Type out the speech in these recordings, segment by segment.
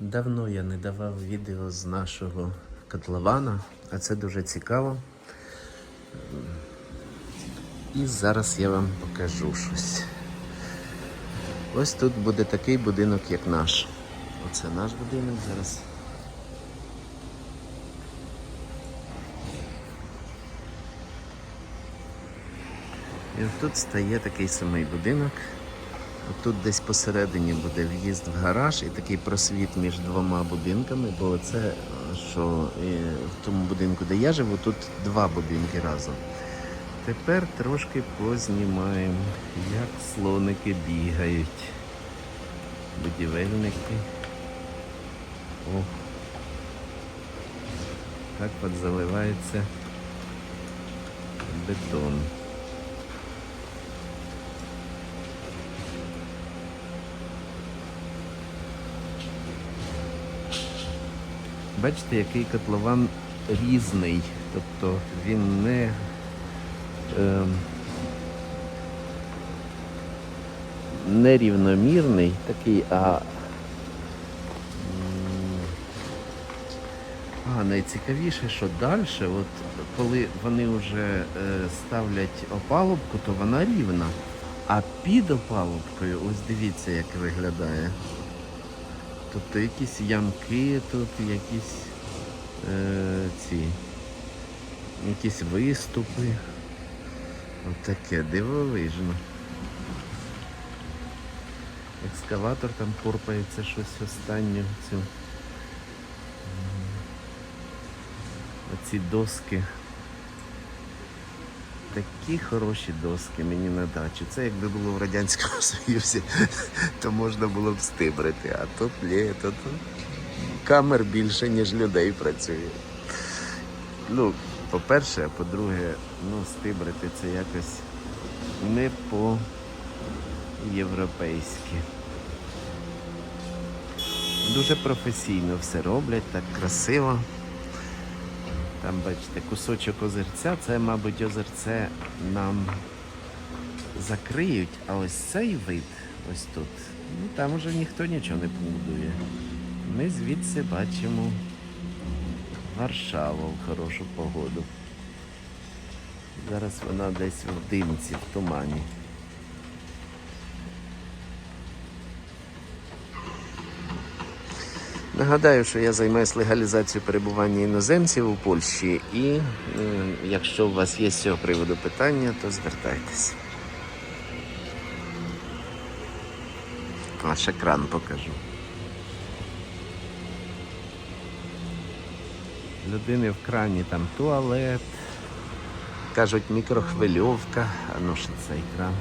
Давно я не давав відео з нашого котлована, а це дуже цікаво. І зараз я вам покажу щось. Ось тут буде такий будинок, як наш. Оце наш будинок зараз. І тут стає такий самий будинок. Тут десь посередині буде в'їзд в гараж і такий просвіт між двома будинками, бо це, е, що е, в тому будинку, де я живу, тут два будинки разом. Тепер трошки познімаємо, як слоники бігають. Будівельники. О. Так от заливається бетон. Бачите, який котлован різний. Тобто він не е, нерівномірний такий, а а найцікавіше, що далі, от коли вони вже е, ставлять опалубку, то вона рівна. А під опалубкою, ось дивіться, як виглядає. Тобто якісь ямки тут, якісь е, ці, якісь виступи. Отаке дивовижно. Екскаватор там порпається щось останнє. Оці доски. Такі хороші доски мені на дачу. Це якби було в Радянському Союзі, то можна було б стибрити. А тут ні, тут камер більше, ніж людей працює. Ну, по-перше, а по-друге, ну, стибрити це якось не по-європейськи. Дуже професійно все роблять, так красиво. Там, бачите, кусочок озерця, це, мабуть, озерце нам закриють, а ось цей вид, ось тут, ну там уже ніхто нічого не побудує. Ми звідси бачимо Варшаву в хорошу погоду. Зараз вона десь в димці, в тумані. Нагадаю, що я займаюся легалізацією перебування іноземців у Польщі і е, якщо у вас є з цього приводу питання, то звертайтеся. Ваш екран покажу. Людини в крані там туалет. Кажуть, мікрохвильовка. А ну що це екран?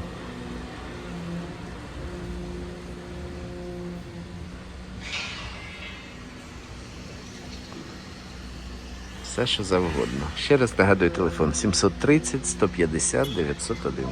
Все, що завгодно. Ще раз нагадую телефон 730 150 901.